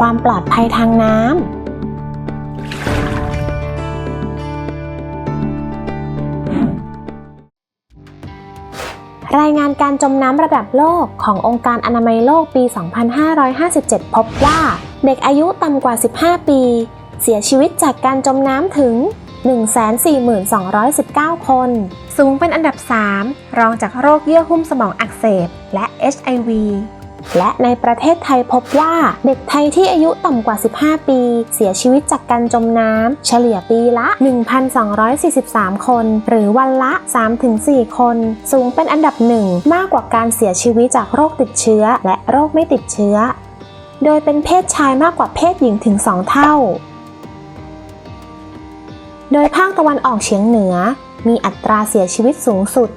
ความปลอดภัยทางน้ำรายงานการจมน้ำระดับโลกขององค์การอนามัยโลกปี 2557 พบว่า เด็กอายุต่ำกว่า 15 ปี เสียชีวิตจากการจมน้ำถึง 142,219 คน สูงเป็นอันดับ 3 รองจากโรคเยื่อหุ้มสมองอักเสบและ HIV และในประเทศไทยพบว่าเด็กไทยที่อายุต่ำกว่า 15 ปี เสียชีวิตจากการจมน้ำเฉลี่ยปีละ 1,243 คน หรือวันละ 3-4 คน สูงเป็นอันดับหนึ่งมากกว่าการเสียชีวิตจากโรคติดเชื้อ และโรคไม่ติดเชื้อ โดยเป็นเพศชายมากกว่าเพศหญิงถึง 2 เท่า โดยภาคตะวันออกเฉียงเหนือ มีอัตราเสียชีวิตสูงสุด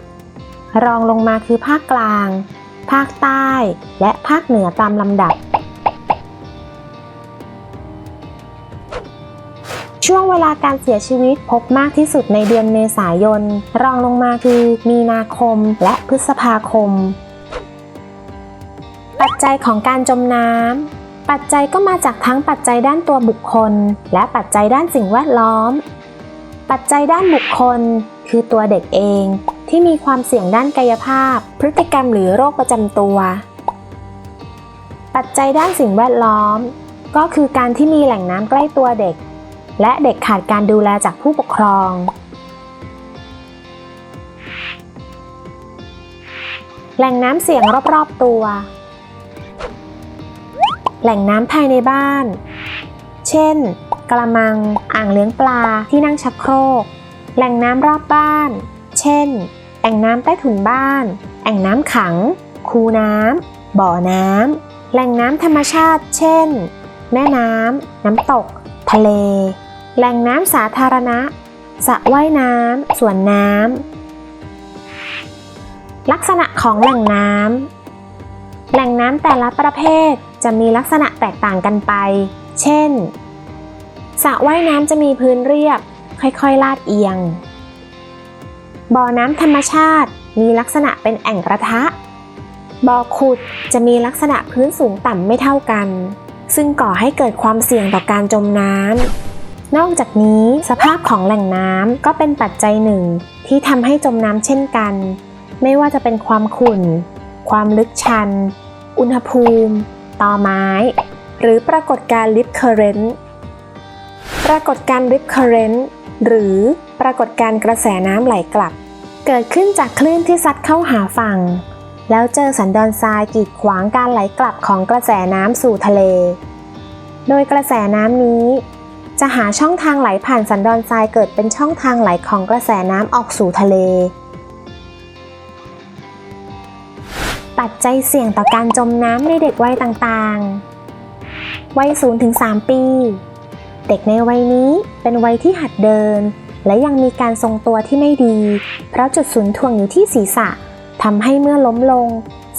รองลงมาคือภาคกลาง ภาคใต้ และภาคเหนือตามลำดับ ช่วงเวลาการเสียชีวิตพบมากที่สุดในเดือนเมษายน รองลงมาคือมีนาคมและพฤษภาคม ปัจจัยของการจมน้ำปัจจัยก็มาจากทั้งปัจจัยด้านตัวบุคคล และปัจจัยด้านสิ่งแวดล้อม ปัจจัยด้านบุคคล คือตัวเด็กเองที่มีความเสี่ยงด้านกายภาพ พฤติกรรมหรือโรคประจำตัว ปัจจัยด้านสิ่งแวดล้อม ก็คือการที่มีแหล่งน้ำใกล้ตัวเด็ก และเด็กขาดการดูแลจากผู้ปกครอง แหล่งน้ำเสี่ยงรอบๆตัว แหล่งน้ำภายในบ้าน เช่น กระมัง อ่างเลี้ยงปลาที่นั่งชักโครก แหล่งน้ำรอบบ้าน เช่น แอ่งน้ำใต้ถุนบ้าน แอ่งน้ำขัง คูน้ำ บ่อน้ำ แหล่งน้ำธรรมชาติ เช่น แม่น้ำ น้ำตก ทะเล แหล่งน้ำสาธารณะ สระว่ายน้ำ สวนน้ำ ลักษณะของแหล่งน้ำ แหล่งน้ำแต่ละประเภทจะมีลักษณะแตกต่างกันไป เช่นสระว่ายน้ำจะมีพื้นเรียบ ค่อยๆ ลาดเอียง บ่อน้ำธรรมชาติมีลักษณะเป็นแอ่งกระทะ บ่อขุดจะมีลักษณะพื้นสูงต่ำไม่เท่ากัน ซึ่งก่อให้เกิดความเสี่ยงต่อการจมน้ำ นอกจากนี้สภาพของแหล่งน้ำก็เป็นปัจจัยหนึ่ง ที่ทำให้จมน้ำเช่นกัน ไม่ว่าจะเป็นความขุ่น ความลึกชัน อุณหภูมิต่อไม้ หรือปรากฏการณ์ลิฟเคอร์เรนต์ ปรากฏการณ์ rip current หรือ ปรากฏการกระแสน้ำไหลกลับ เกิดขึ้นจากคลื่นที่ซัดเข้าหาฝั่ง แล้วเจอสันดอนทรายกีดขวางการไหลกลับของกระแสน้ำสู่ทะเล โดยกระแสน้ำนี้ จะหาช่องทางไหลผ่านสันดอนทรายเกิดเป็นช่องทางไหลของกระแสน้ำออกสู่ทะเล ปัจจัยเสี่ยงต่อการจมน้ำในเด็กวัยต่างๆ วัย0-3ปี เด็กในวัยนี้เป็นวัยที่หัดเดิน และยังมีการทรงตัวที่ไม่ดี เพราะจุดศูนย์ถ่วงอยู่ที่ศีรษะทำให้เมื่อล้มลง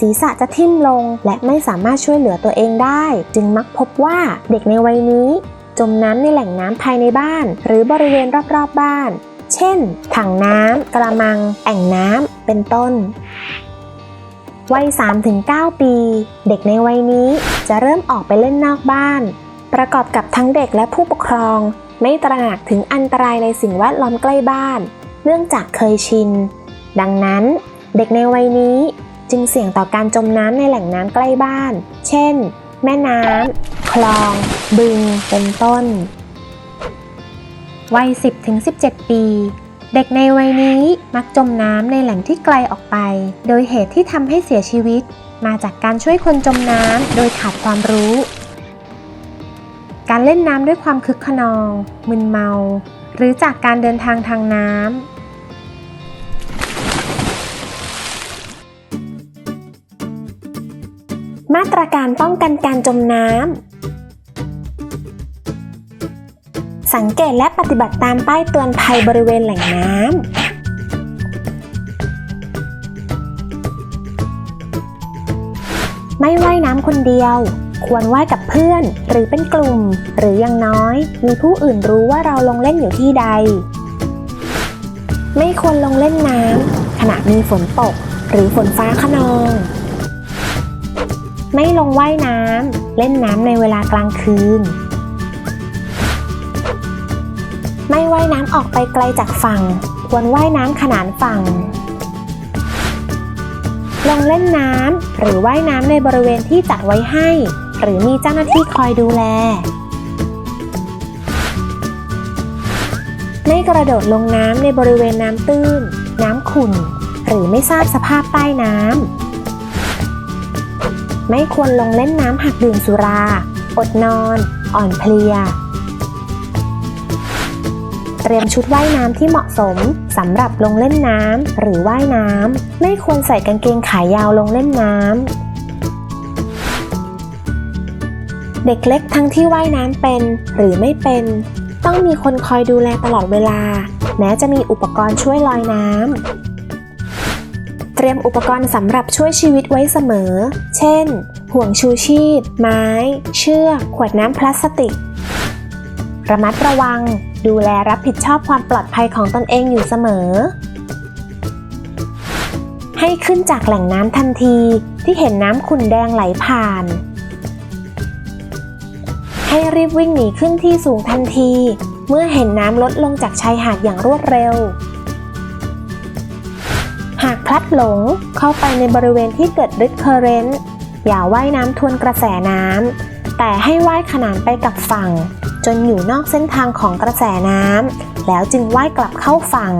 ศีรษะจะทิ่มลง และไม่สามารถช่วยเหลือตัวเองได้ จึงมักพบว่าเด็กในวัยนี้ จมน้ำในแหล่งน้ำภายในบ้าน หรือบริเวณรอบๆบบ้าน เช่น ถังน้ำกระมัง แอ่งน้ำเป็นต้น วัย 3-9 ปี เด็กในวัยนี้จะเริ่มออกไปเล่นนอกบ้าน ประกอบกับทั้งเด็กและผู้ปกครอง ไม่ตระหนักถึงอันตรายในสิ่งแวดล้อมใกล้บ้าน เนื่องจากเคยชิน ดังนั้นเด็กในวัยนี้จึงเสี่ยงต่อการจมน้ำในแหล่งน้ำใกล้บ้าน เช่น แม่น้ำ คลอง บึง เป็นต้น วัย 10-17 ปี เด็กในวัยนี้มักจมน้ำในแหล่งที่ไกลออกไป โดยเหตุที่ทำให้เสียชีวิต มาจากการช่วยคนจมน้ำโดยขาดความรู้ การเล่นน้ำด้วยความคึกขนอง มึนเมา หรือจากการเดินทางทางน้ำมาตรการป้องกันการจมน้ำ สังเกตและปฏิบัติตามป้ายเตือนภัยบริเวณแหล่งน้ำ ไม่ว่ายน้ำคนเดียว ควรว่ายกับเพื่อน หรือเป็นกลุ่ม หรืออยังน้อย มีผู้อื่นรู้ว่าเราลงเล่นอยู่ที่ใด ไม่ควรลงเล่นน้ำขณะมีฝนตก หรือฝนฟ้าขนอง ไม่ลงว่ายน้ำเล่นน้ำในเวลากลางคืน ไม่ว่ายน้ำออกไปไกลจากฝั่ง ควรว่ายน้ำขนานฝั่งลงเล่นน้ำหรือว่ายน้ำในบริเวณที่จัดไว้ให้ หรือมีเจ้าหน้าที่คอยดูแลไม่กระโดดลงน้ำในบริเวณน้ำตื้น น้ำขุ่น หรือไม่ทราบสภาพใต้น้ำ ไม่ควรลงเล่นน้ำหากดื่มสุรา อดนอน อ่อนเพลีย เตรียมชุดว่ายน้ำที่เหมาะสมสำหรับลงเล่นน้ำหรือว่ายน้ำ ไม่ควรใส่กางเกงขายาวลงเล่นน้ำ เด็กเล็กทั้งที่ว่ายน้ำเป็นหรือไม่เป็น ต้องมีคนคอยดูแลตลอดเวลา แม้จะมีอุปกรณ์ช่วยลอยน้ำ เตรียมอุปกรณ์สำหรับช่วยชีวิตไว้เสมอ เช่น ห่วงชูชีพ ไม้ เชือก ขวดน้ำพลาสติก ระมัดระวัง ดูแลรับผิดชอบความปลอดภัยของตนเองอยู่เสมอ ให้ขึ้นจากแหล่งน้ำทันทีที่เห็นน้ำขุ่นแดงไหลผ่าน ให้รีบวิ่งหนีขึ้นที่สูงทันที เมื่อเห็นน้ำลดลงจากชายหาดอย่างรวดเร็ว หากพลัดหลงเข้าไปในบริเวณที่เกิดริดเคอร์เรนต์อย่าว่ายน้ำทวนกระแสน้ำแต่ให้ว่ายขนานไปกับฝั่ง จนอยู่นอกเส้นทางของกระแสน้ำแล้วจึงว่ายกลับเข้าฝั่ง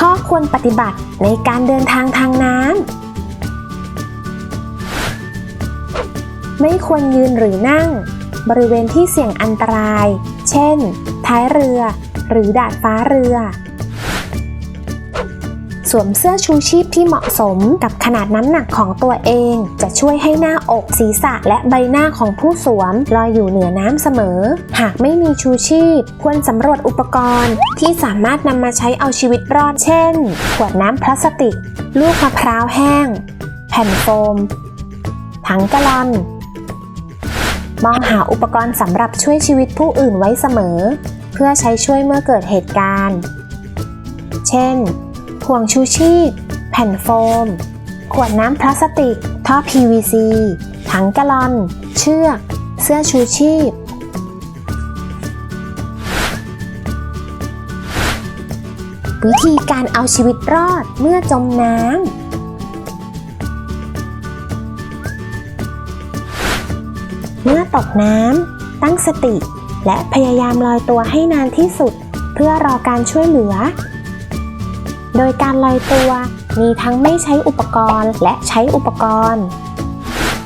ข้อควรปฏิบัติในการเดินทางทางน้ำ ไม่ควรยืนหรือนั่ง บริเวณที่เสี่ยงอันตราย เช่น ท้ายเรือ หรือดาดฟ้าเรือ สวมเสื้อชูชีพที่เหมาะสมกับขนาดน้ำหนักของตัวเอง จะช่วยให้หน้าอกศีรษะและใบหน้าของผู้สวมลอยอยู่เหนือน้ำเสมอ หากไม่มีชูชีพ ควรสำรวจอุปกรณ์ที่สามารถนำมาใช้เอาชีวิตรอด เช่น ขวดน้ำพลาสติก ลูกมะพร้าวแห้ง แผ่นโฟมถังกะลอน มองหาอุปกรณ์สำหรับช่วยชีวิตผู้อื่นไว้เสมอ เพื่อใช้ช่วยเมื่อเกิดเหตุการณ์ เช่น ห่วงชูชีพ แผ่นโฟม ขวดน้ำพลาสติก ท่อ PVC ถังกะลอน เชือก เสื้อชูชีพวิธีการเอาชีวิตรอดเมื่อจมน้ำ เมื่อตกน้ำตั้งสติ และพยายามลอยตัวให้นานที่สุด เพื่อรอการช่วยเหลือ โดยการลอยตัวมีทั้งไม่ใช้อุปกรณ์และใช้อุปกรณ์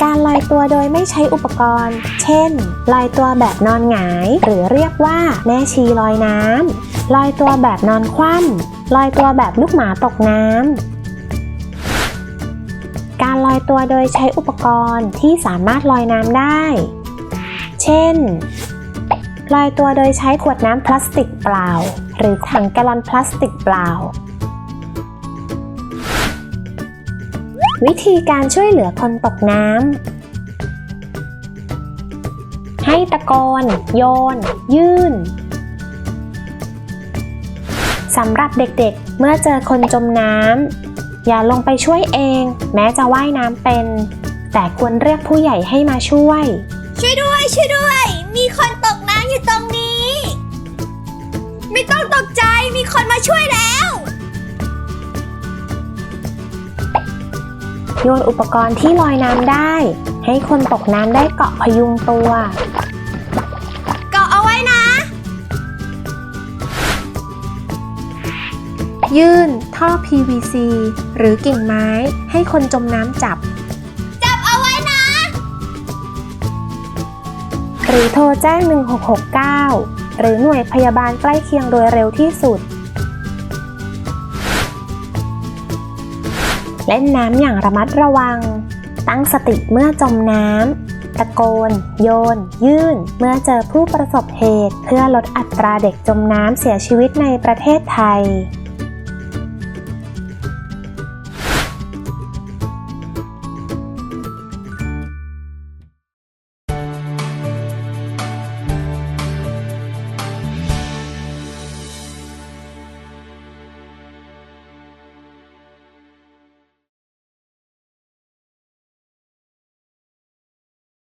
การลอยตัวโดยไม่ใช้อุปกรณ์ เช่น ลอยตัวแบบนอนหงาย หรือเรียกว่าแม่ชีลอยน้ำลอยตัวแบบนอนคว่ำลอยตัวแบบลูกหมาตกน้ำ การลอยตัวโดยใช้อุปกรณ์ที่สามารถลอยน้ำได้ เช่น ลอยตัวโดยใช้ขวดน้ำพลาสติกเปล่า หรือถังแกลลอนพลาสติกเปล่า วิธีการช่วยเหลือคนตกน้ำ ให้ตะโกน โยน ยื่นสำหรับเด็กๆ เมื่อเจอคนจมน้ำ อย่าลงไปช่วยเอง แม้จะว่ายน้ำเป็น แต่ควรเรียกผู้ใหญ่ให้มาช่วย ช่วยด้วยช่วยด้วย มีคนตกน้ำอยู่ตรงนี้ ไม่ต้องตกใจมีคนมาช่วยแล้วโยนอุปกรณ์ที่ลอยน้ำได้ ให้คนตกน้ำได้เกาะพยุงตัว เกาะเอาไว้นะ ยื่น ท่อ PVC หรือกิ่งไม้ให้คนจมน้ำจับ จับเอาไว้นะ หรือโทรแจ้ง 1669 หรือหน่วยพยาบาลใกล้เคียงโดยเร็วที่สุด เล่นน้ำอย่างระมัดระวัง ตั้งสติเมื่อจมน้ำ ตะโกน โยน ยื่น เมื่อเจอผู้ประสบเหตุ เพื่อลดอัตราเด็กจมน้ำเสียชีวิตในประเทศไทย